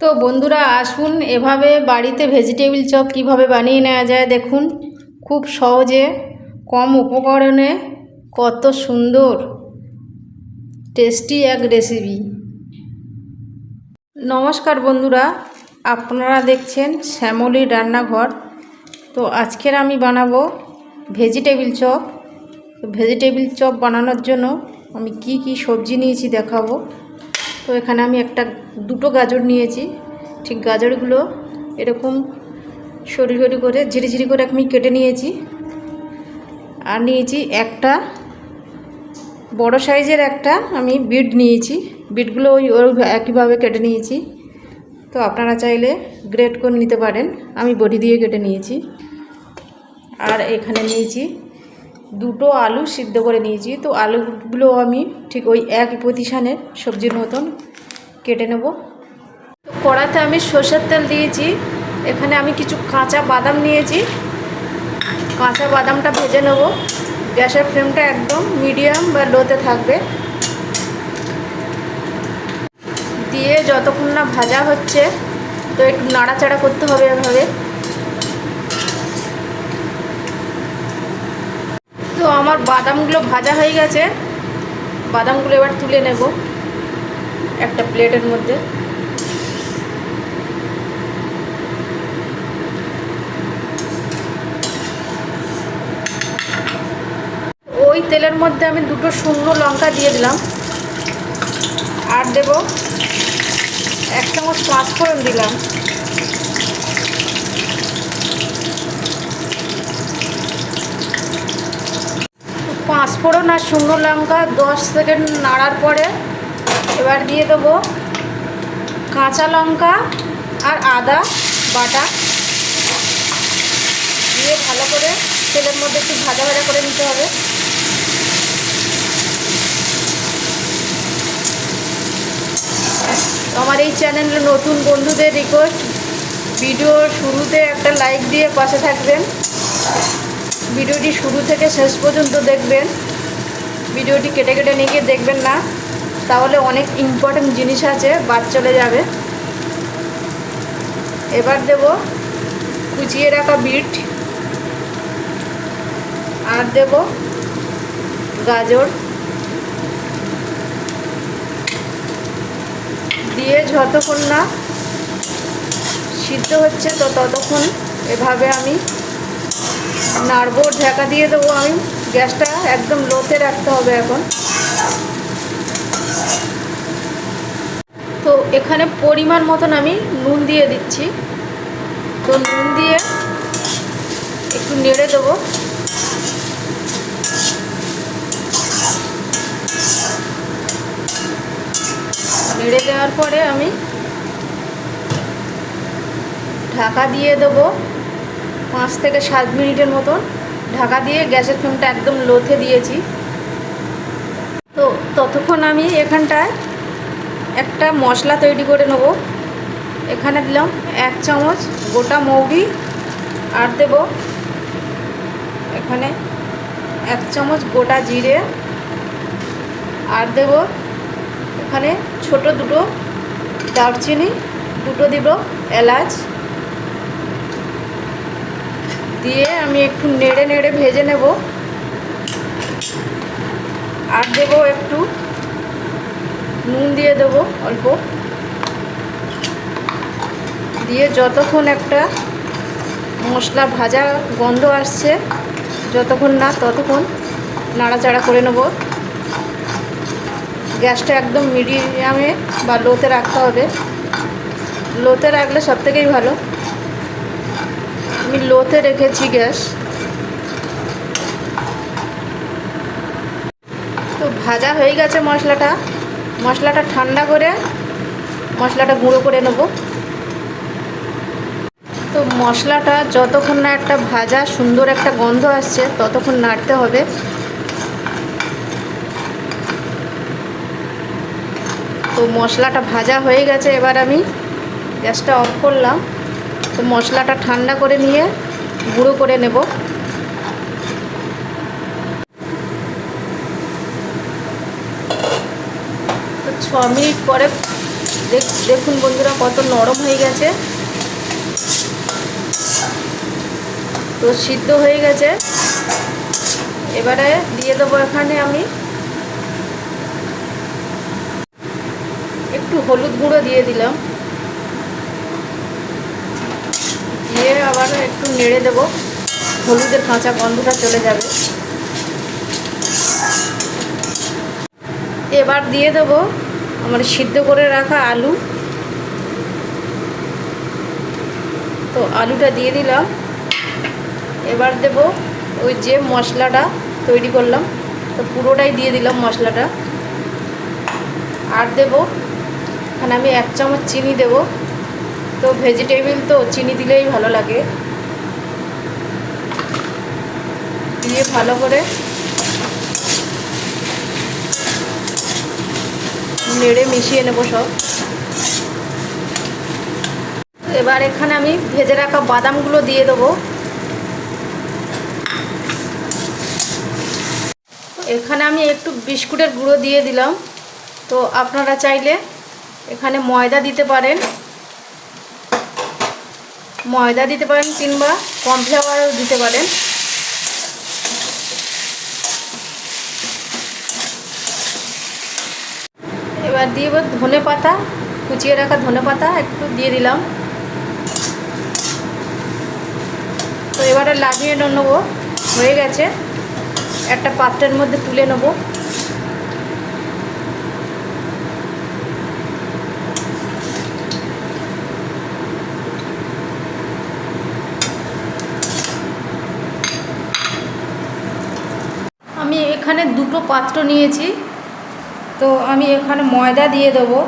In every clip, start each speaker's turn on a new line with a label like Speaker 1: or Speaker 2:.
Speaker 1: তো বন্ধুরা আসুন, এভাবে বাড়িতে ভেজিটেবিল চপ কীভাবে বানিয়ে নেওয়া যায় দেখুন। খুব সহজে, কম উপকরণে, কত সুন্দর। টেস্টি এক রেসিপি নমস্কার বন্ধুরা, আপনারা দেখছেন শ্যামলির রান্নাঘর। তো আজকের আমি বানাবো ভেজিটেবিল চপ। ভেজিটেবিল চপ বানানোর জন্য আমি কি কি সবজি নিয়েছি দেখাবো। তো এখানে আমি একটা দুটো গাজর নিয়েছি। ঠিক গাজরগুলো এরকম সরু সরু করে, ঝিরি ঝিরি করে আমি কেটে নিয়েছি। আর নিয়েছি একটা, বড় সাইজের একটা আমি বিট নিয়েছি। বিটগুলো ওই ওর একইভাবে কেটে নিয়েছি। তো আপনারা চাইলে গ্রেট করে নিতে পারেন। আমি বডি দিয়ে কেটে নিয়েছি। আর এখানে নিয়েছি দুটো আলু সিদ্ধ করে নিয়েছি। তো আলুগুলো আমি ঠিক ওই এক প্রতিষ্ঠানের সবজির মতন কেটে নেব। কড়াতে আমি সর্ষের তেল দিয়েছি। এখানে আমি কিছু কাঁচা বাদাম নিয়েছি। কাঁচা বাদামটা ভেজে নেব। গ্যাসের ফ্লেমটা একদম মিডিয়াম বা লোতে থাকবে। দিয়ে যতক্ষণ না ভাজা হচ্ছে, তো একটু নাড়াচাড়া করতে হবে এভাবে তো আমার বাদামগুলো ভাজা হয়ে গেছে। বাদামগুলো এবার তুলে নেব একটা প্লেটের মধ্যে। ওই তেলের মধ্যে আমি দুটো শুকনো লঙ্কা দিয়ে দিলাম। আর দেব এক চামচ পাঁচফোড়ন দিলাম। পাঁচফোড়ন আর শুকনো লঙ্কা দশ সেকেন্ড নাড়ার পরে এবার দিয়ে দেবো কাঁচা লঙ্কা আর আদা বাটা। দিয়ে ভালো করে তেলের মধ্যে একটু ভাজা ভাজা করে নিতে হবে। আমার এই চ্যানেলে নতুন বন্ধুদের রিকোয়েস্ট ভিডিওর শুরুতে একটা লাইক দিয়ে পাশে থাকবেন। ভিডিওটি শুরু থেকে শেষ পর্যন্ত দেখবেন। ভিডিওটি কেটে কেটে নিয়ে গিয়ে দেখবেন না। তাহলে অনেক ইম্পর্টেন্ট জিনিস আছে, বাদ চলে যাবে। এবার দেব কুচিয়ে রাখা বিট। আর দেব গাজর। দিয়ে যতক্ষণ না সিদ্ধ হচ্ছে তো ততক্ষণ এভাবে আমি নাড়বো, ঢাকা দিয়ে দেবো আমি। গ্যাসটা একদম লোতে রাখতে হবে এখন। তো এখানে পরিমাণ মতন আমি নুন দিয়ে দিচ্ছি। তো নুন দিয়ে একটু নেড়ে দেবো। নেড়ে দেওয়ার পরে আমি ঢাকা দিয়ে দেবো। পাঁচ থেকে সাত মিনিটের মতন ঢাকা দিয়ে গ্যাসের ফ্লেমটা একদম লোথে দিয়েছি। তো ততক্ষণ আমি এখানটায় একটা মশলা তৈরি করে নেব। এখানে দিলাম এক চামচ গোটা মৌরি আর দেব এখানে এক চামচ গোটা জিরে আর দেব এখানে ছোট দুটো দারচিনি, দুটো দিব এলাচ দিয়ে আমি একটু নেড়ে নেড়ে ভেজে নেব। আর দেব একটু নুন দিয়ে দেব অল্প। দিয়ে যতক্ষণ একটা মশলা ভাজা গন্ধ আসছে, যতক্ষণ না ততক্ষণ নাড়াচাড়া করে নেব। গ্যাসটা একদম মিডিয়ামে বা লোতে রাখতে হবে। লোতে রাখলে সব থেকেই ভালো। আমি লোতে রেখেছি গ্যাস। তো ভাজা হয়ে গেছে মশলাটা। মশলাটা ঠান্ডা করে, মশলাটা গুঁড়ো করে নেব। তো মশলাটা যতক্ষণ না একটা ভাজা সুন্দর একটা গন্ধ আসছে, ততক্ষণ নাড়তে হবে। তো মশলাটা ভাজা হয়ে গেছে, এবার আমি গ্যাসটা অফ করলাম। তো মশলাটা ঠান্ডা করে নিয়ে গুঁড়ো করে নেব। তো ছ মিনিট পরে দেখ, দেখুন বন্ধুরা কত নরম হয়ে গেছে। তো সিদ্ধ হয়ে গেছে। এবারে দিয়ে দেবো এখানে আমি একটু হলুদ গুঁড়ো দিয়ে দিলাম। দিয়ে আবার একটু নেড়ে দেবো। হলুদের কাঁচা গন্ধটা চলে যাবে। এবার দিয়ে দেবো আমার সিদ্ধ করে রাখা আলু। তো আলুটা দিয়ে দিলাম। এবার দেব ওই যে মশলাটা তৈরি করলাম। তো পুরোটাই দিয়ে দিলাম মশলাটা। আর দেব এখানে আমি এক চামচ চিনি দেব। তো ভেজিটেবিল তো চিনি দিলেই ভালো লাগে। দিয়ে ভালো করে নেড়ে মিশিয়ে নেব সব। এবার এখানে আমি ভেজে রাখা বাদামগুলো দিয়ে দেবো। এখানে আমি একটু বিস্কুটের গুঁড়ো দিয়ে দিলাম। তো আপনারা চাইলে এখানে ময়দা দিতে পারেন। ময়দা দিতে পারেন কিংবা কর্নফ্লাওয়ারও দিতে পারেন। এবার দিয়ে এবার ধনে পাতা, কুচিয়ে রাখা ধনে পাতা, একটু দিয়ে দিলাম। তো এবারে লাগিয়ে নেব, হয়ে গেছে। একটা পাত্রের মধ্যে তুলে নেব আমি এখানে দুটো পাত্র নিয়েছি। তো আমি এখানে ময়দা দিয়ে দেবো।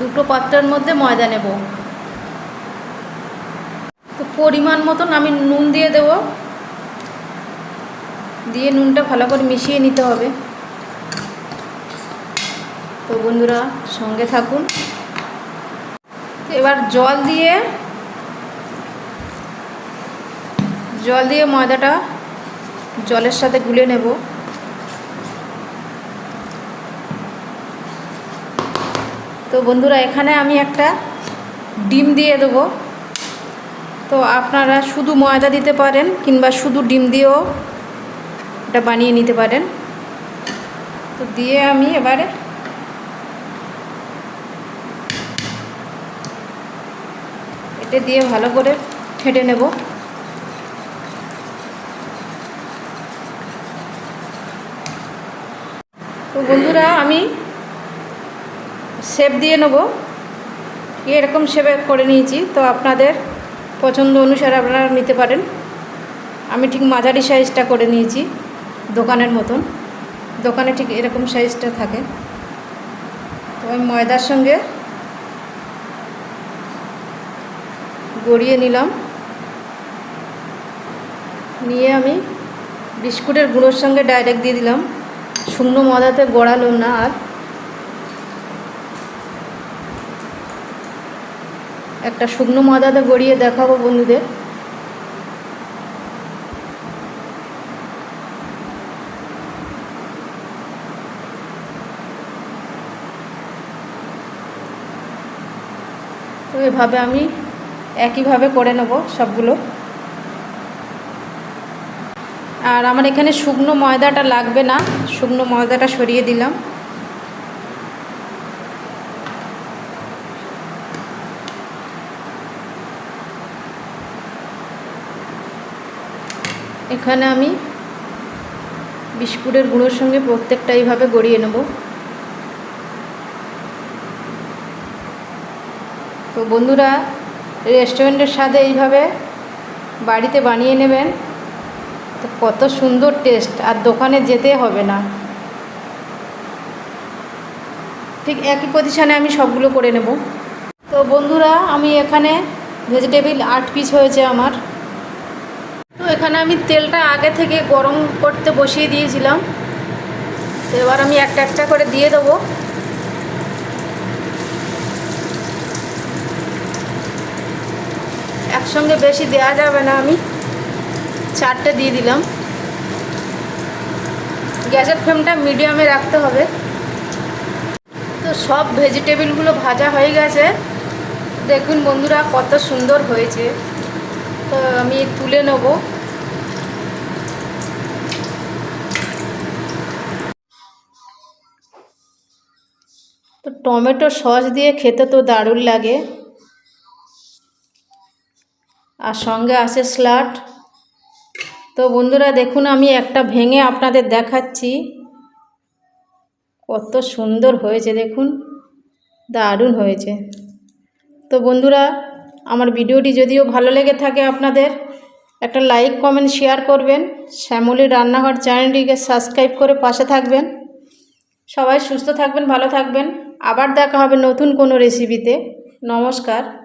Speaker 1: দুটো পাত্রের মধ্যে ময়দা নেব। তো পরিমাণ মতন আমি নুন দিয়ে দেব। দিয়ে নুনটা ভালো করে মিশিয়ে নিতে হবে। তো বন্ধুরা সঙ্গে থাকুন। এবার জল দিয়ে জল দিয়ে ময়দাটা জলের সাথে গুলে নেব। তো বন্ধুরা, এখানে আমি একটা ডিম দিয়ে দেবো। তো আপনারা শুধু ময়দা দিতে পারেন কিংবা শুধু ডিম দিয়েও এটা বানিয়ে নিতে পারেন। তো দিয়ে আমি এবারে এটা দিয়ে ভালো করে ফেটে নেব। তো বন্ধুরা, আমি শেপ দিয়ে নেব। এরকম শেপে করে নিয়েছি, তো আপনাদের পছন্দ অনুসারে আপনারা নিতে পারেন। আমি ঠিক মাঝারি সাইজটা করে নিয়েছি, দোকানের মতন। দোকানে ঠিক এরকম সাইজটা থাকে। তো আমি ময়দার সঙ্গে গড়িয়ে নিলাম। নিয়ে আমি বিস্কুটের গুঁড়োর সঙ্গে ডাইরেক্ট দিয়ে দিলাম। শুকনো মদাতে গড়ালো না আর। একটা শুকনো মদাতে গড়িয়ে দেখাবো বন্ধুদের। তো এভাবে আমি একইভাবে করে নেব সবগুলো। আর আমার এখানে শুকনো ময়দাটা লাগবে না, শুকনো ময়দাটা সরিয়ে দিলাম। এখানে আমি বিস্কুটের গুঁড়োর সঙ্গে প্রত্যেকটা এইভাবে গড়িয়ে নেব। তো বন্ধুরা রেস্টুরেন্টের স্বাদে এইভাবে বাড়িতে বানিয়ে নেবেন। তো কত সুন্দর টেস্ট, আর দোকানে যেতে হবে না। ঠিক একই পজিশানে আমি সবগুলো করে নেব। তো বন্ধুরা, আমি এখানে ভেজিটেবিল আট পিস হয়েছে আমার। তো এখানে আমি তেলটা আগে থেকে গরম করতে বসিয়ে দিয়েছিলাম। তো এবার আমি একটা একটা করে দিয়ে দেবো। একসঙ্গে বেশি দেওয়া যাবে না আমি। চারটে দিয়ে দিলাম। গ্যাসের ফ্লেমটা মিডিয়ামে রাখতে হবে। তো সব ভেজিটেবিলগুলো ভাজা হয়ে গেছে। দেখুন বন্ধুরা, কত সুন্দর হয়েছে। তো আমি তুলে নেব। তো টমেটো সস দিয়ে খেতে তো দারুণ লাগে। আর সঙ্গে আছে স্লাট। তো বন্ধুরা দেখুন, আমি একটা ভেঙে আপনাদের দেখাচ্ছি। কত সুন্দর হয়েছে, দেখুন। দারুণ হয়েছে। তো বন্ধুরা, আমার ভিডিওটি যদিও ভালো লেগে থাকে আপনাদের, একটা লাইক, কমেন্ট, শেয়ার করবেন। শ্যামলী রান্নাঘর চ্যানেলটিকে সাবস্ক্রাইব করে পাশে থাকবেন। সবাই সুস্থ থাকবেন, ভালো থাকবেন। আবার দেখা হবে নতুন কোনো রেসিপিতে নমস্কার।